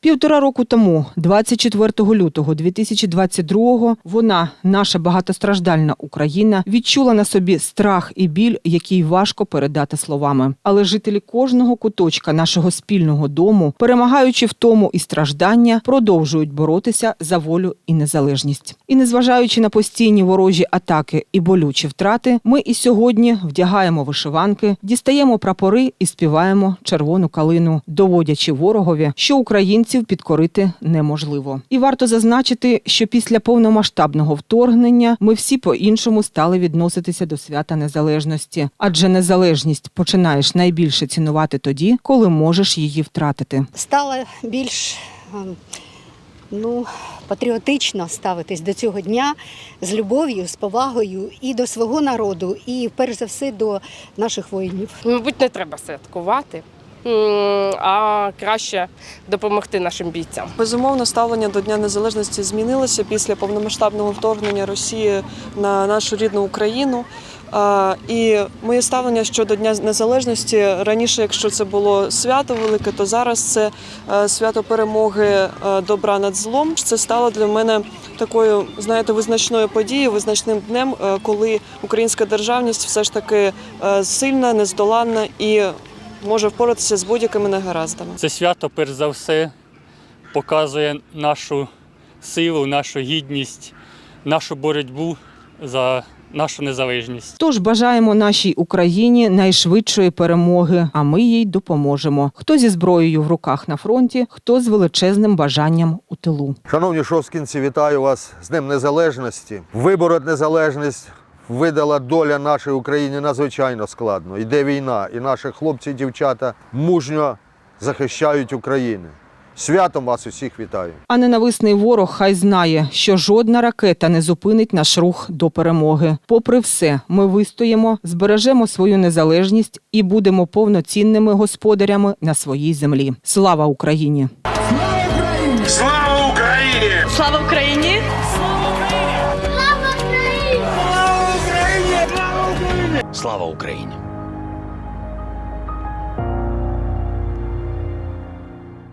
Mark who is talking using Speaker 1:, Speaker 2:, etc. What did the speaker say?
Speaker 1: Півтора року тому, 24 лютого 2022-го, вона, наша багатостраждальна Україна, відчула на собі страх і біль, який важко передати словами. Але жителі кожного куточка нашого спільного дому, перемагаючи в тому і страждання, продовжують боротися за волю і незалежність. І незважаючи на постійні ворожі атаки і болючі втрати, ми і сьогодні вдягаємо вишиванки, дістаємо прапори і співаємо червону калину, доводячи ворогові, що українців підкорити неможливо. І варто зазначити, що після повномасштабного вторгнення ми всі по-іншому стали відноситися до свята незалежності, адже незалежність починаєш найбільше цінувати тоді, коли можеш її втратити.
Speaker 2: стала більш ем, ну, патріотично ставитись до цього дня з любов'ю, з повагою і до свого народу, і перш за все до наших воїнів.
Speaker 3: Мабуть, не треба святкувати, а краще допомогти нашим бійцям.
Speaker 4: Безумовно, ставлення до Дня Незалежності змінилося після повномасштабного вторгнення Росії на нашу рідну Україну. І моє ставлення щодо Дня Незалежності раніше, якщо це було свято велике, то зараз це е, свято перемоги е, добра над злом. Це стало для мене такою, знаєте, визначною подією, визначним днем, е, коли українська державність все ж таки сильна, нездоланна і може впоратися з будь-якими негараздами.
Speaker 5: Це свято, перш за все, показує нашу силу, нашу гідність, нашу боротьбу за нашу незалежність.
Speaker 1: Тож бажаємо нашій Україні найшвидшої перемоги, а ми їй допоможемо. Хто зі зброєю в руках на фронті, хто з величезним бажанням у тилу.
Speaker 6: Шановні шовскінці, вітаю вас з Днем Незалежності. Вибороть незалежність видала доля нашій Україні надзвичайно складно. Йде війна, і наші хлопці і дівчата мужньо захищають Україну. Святом вас усіх вітаю!
Speaker 1: А ненависний ворог хай знає, що жодна ракета не зупинить наш рух до перемоги. Попри все, ми вистоїмо, збережемо свою незалежність і будемо повноцінними господарями на своїй землі. Слава Україні!
Speaker 7: Слава Україні!
Speaker 8: Слава Україні!
Speaker 7: Слава Україні!